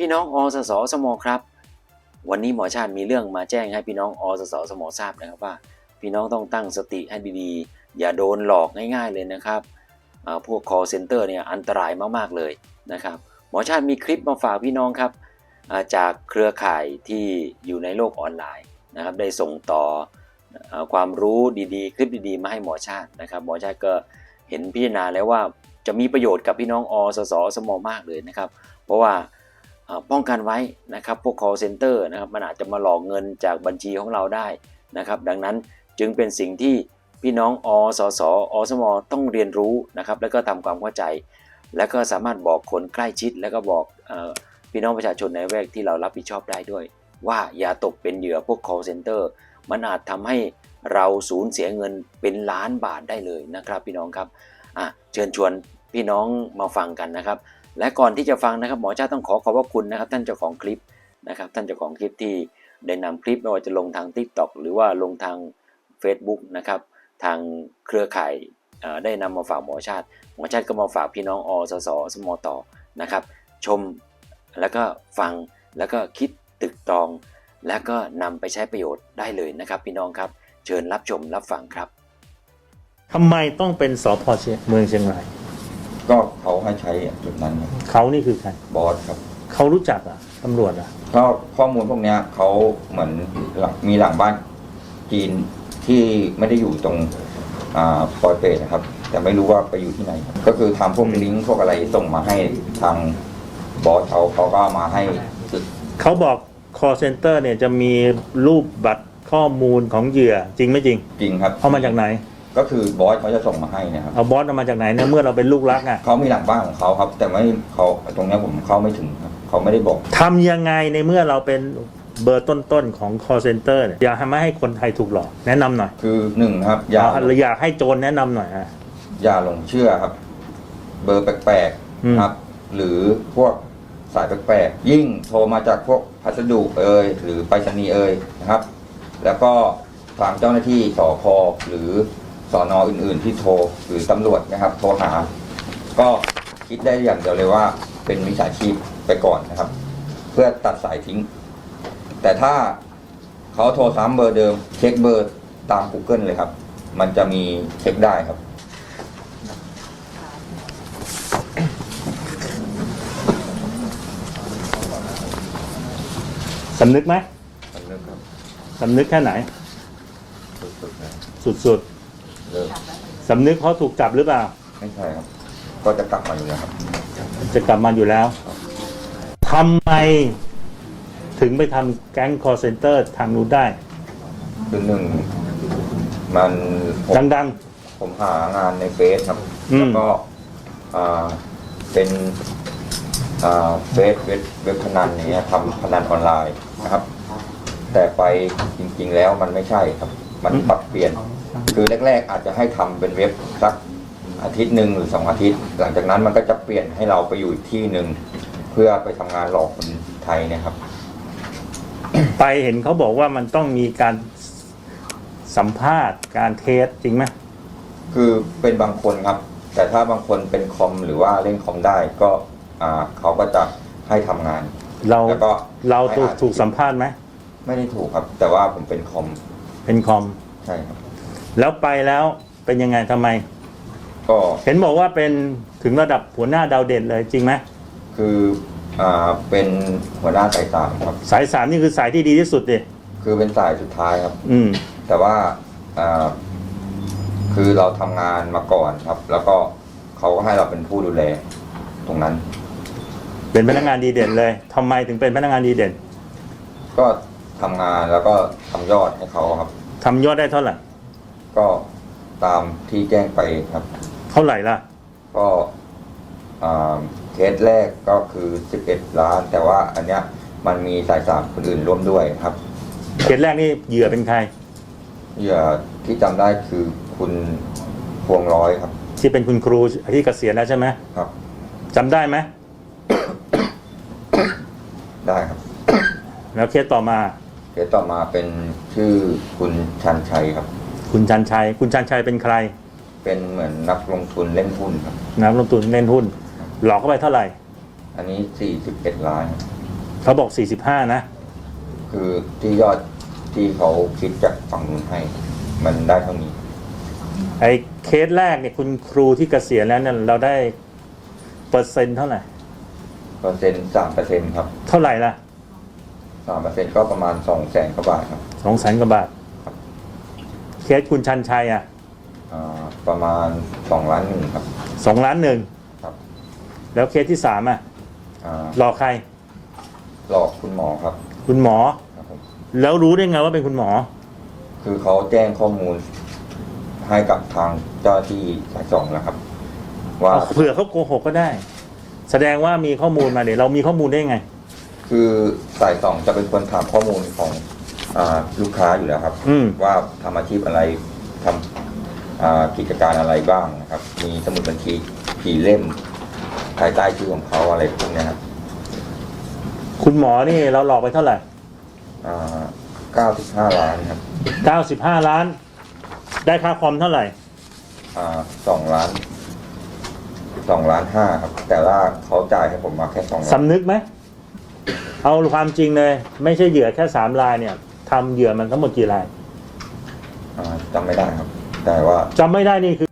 พี่น้องอสสสมครับ วันนี้หมอชาติมีเรื่องมาแจ้งให้พี่น้องอสสสมทราบนะครับว่า พี่น้องต้องตั้งสติให้ดีๆ อย่าโดนหลอกง่ายๆเลยนะครับพวก call center เนี่ยอันตรายมากๆเลยนะครับหมอชาติมีคลิปมาฝากพี่น้องครับจากเครือข่ายที่อยู่ในโลกออนไลน์นะครับได้ส่งต่อความรู้ดีๆ คลิปดีๆ มาให้หมอชาตินะครับหมอชาติก็เห็นพิจารณาแล้วว่าจะมีประโยชน์กับพี่น้องอสสสมมากเลยนะครับ เพราะว่า ป้องกันไว้นะครับพวก call center นะครับมันอาจจะมาหลอกเงินจากบัญชีของเราได้นะครับดังนั้นจึงเป็นสิ่งที่พี่น้องอสสอสมต้องเรียนรู้นะครับแล้วก็ทำความเข้าใจ แล้วก็สามารถบอกคนใกล้ชิด แล้วก็บอกอพี่น้องประชาชนในแวกที่เรารับผิดชอบได้ด้วย ว่าอย่าตกเป็นเหยื่อพวก call center มันอาจทำให้เราสูญเสียเงินเป็นล้านบาทได้เลยนะครับ พี่น้องครับเชิญชวนพี่น้องมาฟังกันนะครับ และก่อนที่จะฟังนะครับหมอชาติต้องขอขอบพระคุณนะครับท่านเจ้าของคลิปนะครับท่านเจ้าของคลิปที่ได้นำคลิปไม่ว่าจะลงทาง TikTok หรือว่าลงทาง Facebook นะครับทางเครือข่ายเอ่อได้นำมาฝากหมอชาติ หมอชาติก็มาฝากพี่น้องอสสสมต่อนะครับชมแล้วก็ฟังแล้วก็คิดตึกตรอง แล้วก็นำไปใช้ประโยชน์ได้เลยนะครับพี่น้องครับเชิญรับชมรับฟังครับทำไมต้องเป็นสพเชียงเมืองเชียงรายก็ เขาให้ใช้จุดนั้นครับเขานี่คือใครบอสครับ เขารู้จักอะตำรวจอะก็ข้อมูลพวกเนี้ยเขาเหมือนหลังมีหลังบ้านจีนที่ไม่ได้อยู่ตรงอ่าปอยเปตนะครับ แต่ไม่รู้ว่าไปอยู่ที่ไหนครับก็คือทำพวกลิงก์พวกอะไรส่งมาให้ทางบอสเขาเขาก็เอามาให้ เขาบอก call center เนี่ยจะมีรูปบัตรข้อมูลของเหยื่อจริงไม่จริง จริงครับ เอามาจากไหน ก็คือบอสเขาจะส่งมาให้นะครับเอาบอสเอามาจากไหนเนี่ยเมื่อเราเป็นลูกรักอะเขามีหลังบ้านของเขาครับ แต่ไม่เขาตรงเนี้ยผมเข้าไม่ถึงครับเขาไม่ได้บอก ทำยังไงในเมื่อเราเป็นเบอร์ต้นๆของ call center เนี่ยอย่าให้ไม่ให้คนไทยถูกหลอกแนะนำหน่อยคือหนึ่งครับอย่าเอาอยากให้โจรแนะนำหน่อยอะ อย่าหลงเชื่อครับ เบอร์แปลกอืม ๆครับ หรือพวกสายแปลกๆยิ่งโทรมาจากพวกพัสดุเอ่ยหรือไปรษณีย์เอ่ยนะครับ แล้วก็ทางเจ้าหน้าที่สพหรือ สอนออื่นๆที่โทรหรือตำรวจนะครับ โทรหา ก็คิดได้อย่างเดียวเลยว่าเป็นมิจฉาชีพไปก่อนนะครับ เพื่อตัดสายทิ้ง แต่ถ้าเขาโทรซ้ำเบอร์เดิม เช็คเบอร์ตาม Google เลยครับ มันจะมีเช็คได้ครับ สำนึกไหมมันเริ่มครับสำนึกแค่ไหน สุดๆนะ สุด เริ่มๆสำนึกเพราะถูกจับหรือเปล่า ไม่ใช่ครับ ก็จะกลับมาอยู่แล้วครับ จะกลับมาอยู่แล้วทำไมถึงไปทำแก๊งคอร์เซนเตอร์ทางนู้นได้ คือหนึ่งมันผมดัง ผมหางานในเฟซครับ อืม แล้วก็อ่าเป็นอ่าเฟซเว็บเว็บพนันอย่างเงี้ยทำพนันออนไลน์นะครับ แต่ไปจริง ๆ แล้วมันไม่ใช่ครับ มันปรับเปลี่ยน คือแรก ๆ อาจจะให้ทำเป็นเว็บสักอาทิตย์หนึ่งหรือสองอาทิตย์ หลังจากนั้นมันก็จะเปลี่ยนให้เราไปอยู่อีกที่หนึ่งเพื่อไปทำงานหลอกคนไทยเนะครับๆไปเห็นเขาบอกว่ามันต้องมีการสัมภาษณ์การเทสจริงไหมคือเป็นบางคนครับ แต่ถ้าบางคนเป็นคอมหรือว่าเล่นคอมได้ก็อ่าเขาก็จะให้ทำงาน เราแล้วก็เราถูกให้อ่านถูกสัมภาษณ์ไหมไม่ได้ถูกครับ แต่ว่าผมเป็นคอม เป็นคอม ใช่ครับ แล้วไปแล้วเป็นยังไงทำไม ก็เห็นบอกว่าเป็นถึงระดับหัวหน้าดาวเด่นเลยจริงไหมคืออ่าเป็นหัวหน้าสายสามครับ สายสามนี่คือสายที่ดีที่สุดดิคือเป็นสายสุดท้ายครับ อืม แต่ว่าอ่าคือเราทำงานมาก่อนครับ แล้วก็เขาก็ให้เราเป็นผู้ดูแล ตรงนั้น เป็นพนักงานดีเด่นเลยทำไมถึงเป็นพนักงานดีเด่น ก็ ทำงานแล้วก็ทำยอดให้เขาครับ ทำยอดได้เท่าไหร่ก็ตามที่แจ้งไปครับ เท่าไหร่ล่ะ ก็อ่าเคสแรกก็คือ 11 ล้าน แต่ว่าอันเนี้ยมันมีสายสามคนอื่นร่วมด้วยครับเคสแรกนี่เหยื่อเป็นใคร เหยื่อที่จำได้คือคุณพวงร้อยครับ ที่เป็นคุณครูที่เกษียณแล้วใช่ไหมครับ จำได้ไหมได้ครับ แล้วเคสต่อมา เคสต่อมาเป็นชื่อคุณชันชัยครับ คุณชันชัย คุณชันชัยเป็นใคร เป็นเหมือนนักลงทุนเล่นหุ้นครับ นักลงทุนเล่นหุ้น หลอกเข้าไปเท่าไหร่ อันนี้ 41 ล้านครับเขาบอก 45 นะ คือที่ยอดที่เขาคิดจากฝั่งนู้นให้ มันได้เท่านี้ ไอ้เคสแรกเนี่ยคุณครูที่เกษียณแล้วเนี่ยเราได้เปอร์เซ็นต์เท่าไหร่ เปอร์เซ็นต์สามเปอร์เซ็นต์ครับ เท่าไหร่ล่ะ สามเปอร์เซ็นต์ก็ประมาณสองแสนกว่าบาทครับสองแสนกว่าบาทครับเคสคุณชันชัยอะอ่าประมาณสองล้านหนึ่งครับ สองล้านหนึ่งครับ แล้วเคสที่สามอะอ่าหลอกใคร หลอกคุณหมอครับคุณหมอ ครับผมแล้วรู้ได้ไงว่าเป็นคุณหมอ คือเขาแจ้งข้อมูลให้กับทางเจ้าหน้าที่สายสองนะครับ ว่าเผื่อเขาโกหกก็ได้ แสดงว่ามีข้อมูลมาเดี๋ยวเรามีข้อมูลได้ไง คือสายสองจะเป็นคนถามข้อมูลของอาลูกค้าอยู่แล้วครับ อืม ว่าทำอาชีพอะไรทำอ่ากิจการอะไรบ้างนะครับ มีสมุดบัญชีกี่เล่มภายใต้ชื่อของเขาอะไรพวกเนี้ยครับคุณหมอนี่เราหลอกไปเท่าไหร่ อ่าเก้าสิบห้าล้านครับเก้าสิบห้าล้าน ได้ค่าคอมเท่าไหร่ อ่าสองล้านสองล้านห้าครับ แต่ว่าเขาจ่ายให้ผมมาแค่สองล้านสำนึกไหม เอาความจริงเลย ไม่ใช่เหยื่อแค่สามรายเนี่ยทำเหยื่อมันทั้งหมดกี่รายอ่าจำไม่ได้ครับ แต่ว่า จำไม่ได้นี่คือ